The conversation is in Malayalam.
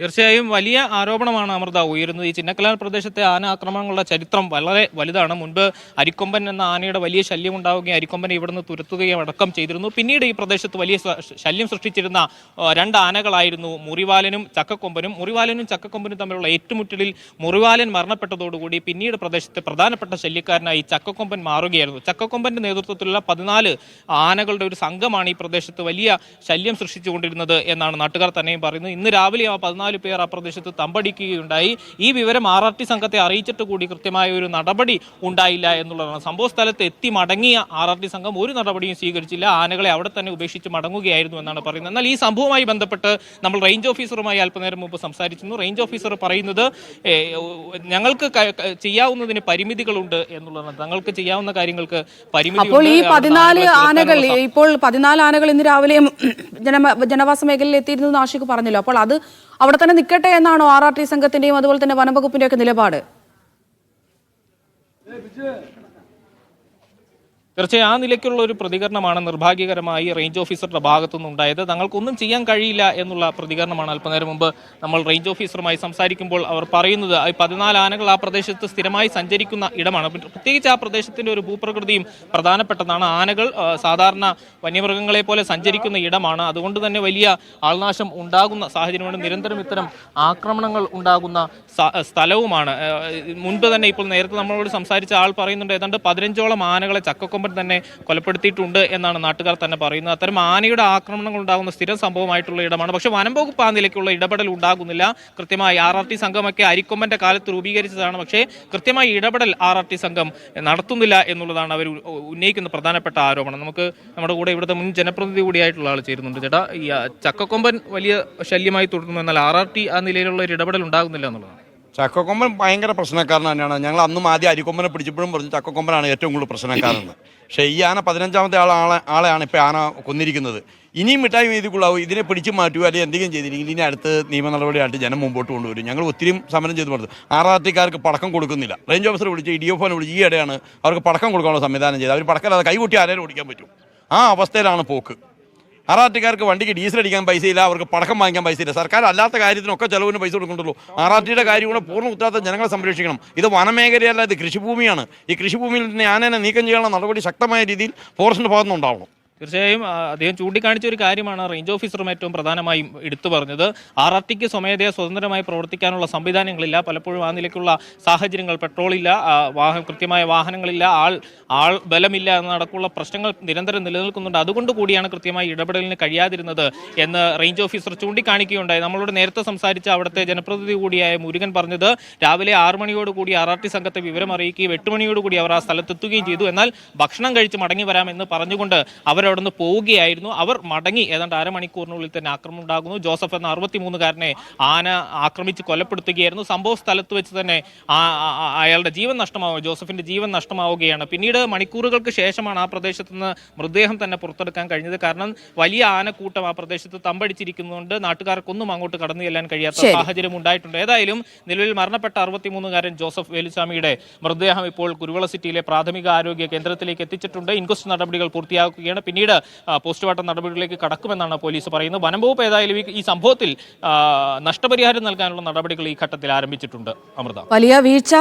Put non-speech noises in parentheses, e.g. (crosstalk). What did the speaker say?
തീർച്ചയായും വലിയ ആരോപണമാണ് അമൃത ഉയരുന്നത്. ഈ ചിന്നക്കലാൽ പ്രദേശത്തെ ആന ആക്രമണങ്ങളുടെ ചരിത്രം വളരെ വലുതാണ്. മുൻപ് അരിക്കൊമ്പൻ എന്ന ആനയുടെ വലിയ ശല്യം ഉണ്ടാവുകയും അരിക്കൊമ്പനെ ഇവിടുന്ന് തുരത്തുകയും അടക്കം ചെയ്തിരുന്നു. പിന്നീട് ഈ പ്രദേശത്ത് വലിയ ശല്യം സൃഷ്ടിച്ചിരുന്ന രണ്ട് ആനകളായിരുന്നു മുറിവാലനും ചക്കക്കൊമ്പനും. മുറിവാലനും ചക്കക്കൊമ്പനും തമ്മിലുള്ള ഏറ്റുമുട്ടലിൽ മുറിവാലൻ മരണപ്പെട്ടതോടുകൂടി പിന്നീട് പ്രദേശത്തെ പ്രധാനപ്പെട്ട ശല്യക്കാരനായി ചക്കക്കൊമ്പൻ മാറുകയായിരുന്നു. ചക്കക്കൊമ്പന്റെ നേതൃത്വത്തിലുള്ള പതിനാല് ആനകളുടെ ഒരു സംഘമാണ് ഈ പ്രദേശത്ത് വലിയ ശല്യം സൃഷ്ടിച്ചുകൊണ്ടിരുന്നത് എന്നാണ് നാട്ടുകാർ തന്നെയും പറയുന്നത്. ഇന്ന് രാവിലെ ആ പതിനാല് പേർ ആ പ്രദേശത്ത് തമ്പടിക്കുകയുണ്ടായി. ഈ വിവരം ആർ ആർ ടി സംഘത്തെ അറിയിച്ചിട്ട് കൂടി കൃത്യമായ ഒരു നടപടി ഉണ്ടായില്ല എന്നുള്ളതാണ്. സംഭവ സ്ഥലത്ത് എത്തി മടങ്ങിയ ആർ ആർ ടി സംഘം ഒരു നടപടിയും സ്വീകരിച്ചില്ല. ആനകളെ അവിടെ തന്നെ ഉപേക്ഷിച്ച് മടങ്ങുകയായിരുന്നു എന്നാണ് പറയുന്നത്. എന്നാൽ ഈ സംഭവവുമായി ബന്ധപ്പെട്ട് നമ്മൾ റേഞ്ച് ഓഫീസറുമായി അല്പനേരം മുമ്പ് സംസാരിച്ചിരുന്നു. റേഞ്ച് ഓഫീസർ പറയുന്നത് ഞങ്ങൾക്ക് ചെയ്യാവുന്നതിന് പരിമിതികളുണ്ട് എന്നുള്ളതാണ്. തങ്ങൾക്ക് ചെയ്യാവുന്ന കാര്യങ്ങൾക്ക് പരിമിതി അപ്പോൾ ഈ പതിനാല് ആനകൾ ഇപ്പോൾ പതിനാല് ആനകൾ ഇന്ന് രാവിലെ (clears throat) ജനവാസ മേഖലയിൽ എത്തിയിരുന്നു നാഷിക്ക് പറഞ്ഞല്ലോ. അപ്പോൾ അത് അവിടെ തന്നെ നിൽക്കട്ടെ എന്നാണോ ആർ ആർ ടി സംഘത്തിന്റെയും അതുപോലെ തന്നെ വനംവകുപ്പിന്റെ ഒക്കെ നിലപാട്? തീർച്ചയായും ആ നിലയ്ക്കുള്ള ഒരു പ്രതികരണമാണ് നിർഭാഗ്യകരമായി റേഞ്ച് ഓഫീസറുടെ ഭാഗത്തുനിന്ന് ഉണ്ടായത്. തങ്ങൾക്കൊന്നും ചെയ്യാൻ കഴിയില്ല എന്നുള്ള പ്രതികരണമാണ് അല്പനേരം മുമ്പ് നമ്മൾ റേഞ്ച് ഓഫീസറുമായി സംസാരിക്കുമ്പോൾ അവർ പറയുന്നത്. പതിനാല് ആനകൾ ആ പ്രദേശത്ത് സ്ഥിരമായി സഞ്ചരിക്കുന്ന ഇടമാണ്. പ്രത്യേകിച്ച് ആ പ്രദേശത്തിന്റെ ഒരു ഭൂപ്രകൃതിയും പ്രധാനപ്പെട്ടതാണ്. ആനകൾ സാധാരണ വന്യമൃഗങ്ങളെ പോലെ സഞ്ചരിക്കുന്ന ഇടമാണ്. അതുകൊണ്ട് തന്നെ വലിയ ആൾനാശം ഉണ്ടാകുന്ന സാഹചര്യമാണ് നിരന്തരം ഇത്തരം ആക്രമണങ്ങൾ ഉണ്ടാകുന്ന സ്ഥലവുമാണ്. മുൻപ് തന്നെ ഇപ്പോൾ നേരത്തെ നമ്മളോട് സംസാരിച്ച ആൾ പറയുന്നുണ്ട് ഏതാണ്ട് പതിനഞ്ചോളം ആനകളെ ചക്കക്കൊമ്പൻ തന്നെ കൊലപ്പെടുത്തിയിട്ടുണ്ട് എന്നാണ് നാട്ടുകാർ തന്നെ പറയുന്നത്. അത്തരം ആനയുടെ ആക്രമണങ്ങൾ ഉണ്ടാകുന്ന സ്ഥിരം സംഭവമായിട്ടുള്ള ഇടമാണ്. പക്ഷേ വനം വകുപ്പ് ആ നിലയ്ക്കുള്ള ഇടപെടൽ ഉണ്ടാകുന്നില്ല. കൃത്യമായി ആർ ആർ ടി സംഘമൊക്കെ അരിക്കൊമ്പന്റെ കാലത്ത് രൂപീകരിച്ചതാണ്. പക്ഷേ കൃത്യമായി ഇടപെടൽ ആർ ആർ ടി സംഘം നടത്തുന്നില്ല എന്നുള്ളതാണ് അവർ ഉന്നയിക്കുന്ന പ്രധാനപ്പെട്ട ആരോപണം. നമുക്ക് നമ്മുടെ കൂടെ ഇവിടുത്തെ മുൻ ജനപ്രതിനിധി കൂടിയായിട്ടുള്ള ആൾ ചേരുന്നുണ്ട്. ചേട്ടാ ഈ ചക്കക്കൊമ്പൻ വലിയ ശല്യമായി തുടരുന്നു എന്നാൽ ആർ ആർ ടി ആ നിലയിലുള്ള ഒരു ഇടപെടൽ ഉണ്ടാകുന്നില്ല എന്നുള്ളതാണ്. ചക്കക്കൊമ്പൻ ഭയങ്കര പ്രശ്നക്കാരൻ തന്നെയാണ്. ഞങ്ങൾ അന്നും ആദ്യം അരിക്കൊമ്പനെ പിടിച്ചപ്പോഴും പറഞ്ഞു ചക്കക്കൊമ്പനാണ് ഏറ്റവും കൂടുതൽ പ്രശ്നക്കാരെന്ന് പക്ഷേ ഈ ആന പതിനഞ്ചാമത്തെ ആളെ ആളെയാണ് ഇപ്പോൾ ആന കൊന്നിരിക്കുന്നത്. ഇനിയും മിഠായി വീതിക്കുള്ളാവും ഇതിനെ പിടിച്ചു മാറ്റുക അല്ലെങ്കിൽ എന്തെങ്കിലും ചെയ്തിരിക്കും ഇനി അടുത്ത് നിയമ നടപടിയായിട്ട് ജനം മുമ്പോട്ട് കൊണ്ടുവരും. ഞങ്ങൾ ഒത്തിരി സമരം ചെയ്ത് പറഞ്ഞു. ആർ ആർ ടിക്കാർക്ക് പടക്കം കൊടുക്കുന്നില്ല. റേഞ്ച് ഓഫീസർ വിളിച്ച് ഇ ഡി എഫ് വിളിച്ച് ഈ ഇടയാണ് അവർക്ക് പടക്കം കൊടുക്കാനുള്ള സംവിധാനം ചെയ്ത് അവർ പടക്കമില്ലാതെ കൈകൂട്ടി ആരെയും ഓടിക്കാൻ പറ്റും ആ അവസ്ഥയിലാണ് പോക്ക്. ആർ വണ്ടിക്ക് ഡീസൽ അടിക്കാൻ പൈസയില്ല അവർക്ക് പടക്കം വാങ്ങിക്കാൻ പൈസയില്ല. സർക്കാർ അല്ലാത്ത കാര്യത്തിനൊക്കെ ചെലവിന് പൈസ കൊടുക്കുന്നുള്ളൂ ആർ കാര്യം കൂടെ പൂർണ ഉത്തരവാദിത്തം ജനങ്ങളെ സംരക്ഷിക്കണം. ഇത് വനമേഖലയല്ല ഇത് കൃഷിഭൂമിയാണ്. ഈ കൃഷിഭൂമിയിൽ നിന്ന് ആനേനെ നീക്കം ചെയ്യാനുള്ള നടപടി ശക്തമായ രീതിയിൽ ഫോറസ്റ്റിന്റെ ഭാഗത്തുനിന്ന് ഉണ്ടാവണം തീർച്ചയായും അദ്ദേഹം ചൂണ്ടിക്കാണിച്ച ഒരു കാര്യമാണ് റേഞ്ച് ഓഫീസറും ഏറ്റവും പ്രധാനമായും എടുത്തു പറഞ്ഞത്. ആർ ആർ ടിക്ക് സ്വമേധയാ സ്വതന്ത്രമായി പ്രവർത്തിക്കാനുള്ള സംവിധാനങ്ങളില്ല. പലപ്പോഴും ആ നിലയ്ക്കുള്ള സാഹചര്യങ്ങൾ പെട്രോളില്ല വാഹന കൃത്യമായ വാഹനങ്ങളില്ല ആൾ ആൾ ബലമില്ല എന്നടക്കമുള്ള പ്രശ്നങ്ങൾ നിരന്തരം നിലനിൽക്കുന്നുണ്ട്. അതുകൊണ്ട് കൂടിയാണ് കൃത്യമായി ഇടപെടലിന് കഴിയാതിരുന്നത് എന്ന് റേഞ്ച് ഓഫീസർ ചൂണ്ടിക്കാണിക്കുകയുണ്ടായി. നമ്മളോട് നേരത്തെ സംസാരിച്ച അവിടുത്തെ ജനപ്രതിനിധി കൂടിയായ മുരുകൻ പറഞ്ഞത് രാവിലെ ആറ് മണിയോട് കൂടി ആർ ആർ ടി സംഘത്തെ വിവരം അറിയിക്കുകയും എട്ട് മണിയോട് കൂടി അവർ ആ സ്ഥലത്തെത്തുകയും ചെയ്തു. എന്നാൽ ഭക്ഷണം കഴിച്ച് മടങ്ങി വരാമെന്ന് പറഞ്ഞുകൊണ്ട് അവരവിടെ നിന്ന് പോവുകയായിരുന്നു. അവർ മടങ്ങി. ഏതാണ്ട് അരമണിക്കൂറിനുള്ളിൽ തന്നെ ആക്രമണം ഉണ്ടാകുന്നു. ജോസഫ് എന്ന അറുപത്തിമൂന്നുകാരനെ ആന ആക്രമിച്ച് കൊലപ്പെടുത്തുകയായിരുന്നു. സംഭവ സ്ഥലത്ത് വെച്ച് തന്നെ അയാളുടെ ജീവൻ നഷ്ടമാവുക ജോസഫിന്റെ ജീവൻ നഷ്ടമാവുകയാണ്. പിന്നീട് മണിക്കൂറുകൾക്ക് ശേഷമാണ് ആ പ്രദേശത്ത് നിന്ന് മൃതദേഹം തന്നെ പുറത്തെടുക്കാൻ കഴിഞ്ഞത്. കാരണം വലിയ ആനക്കൂട്ടം ആ പ്രദേശത്ത് തമ്പടിച്ചിരിക്കുന്നതുകൊണ്ട് നാട്ടുകാർക്കൊന്നും അങ്ങോട്ട് കടന്നു ചെല്ലാൻ കഴിയാത്ത സാഹചര്യം ഉണ്ടായിട്ടുണ്ട്. ഏതായാലും നിലവിൽ മരണപ്പെട്ട അറുപത്തിമൂന്നുകാരൻ ജോസഫ് വേലുസ്വാമിയുടെ മൃതദേഹം ഇപ്പോൾ കുരുവള സിറ്റിയിലെ പ്രാഥമിക ആരോഗ്യ കേന്ദ്രത്തിലേക്ക് എത്തിച്ചിട്ടുണ്ട്. ഇൻക്വസ്റ്റ് നടപടികൾ പൂർത്തിയാക്കുകയാണ്. പിന്നീട് പോസ്റ്റ്മോർട്ടം നടപടികളിലേക്ക് കടക്കുമെന്നാണ് പോലീസ് പറയുന്നത്. വനം വകുപ്പ് ഏതായാലും ഈ സംഭവത്തിൽ നഷ്ടപരിഹാരം നൽകാനുള്ള നടപടികൾ ഈ ഘട്ടത്തിൽ ആരംഭിച്ചിട്ടുണ്ട്. അമൃത. വലിയ വീഴ്ച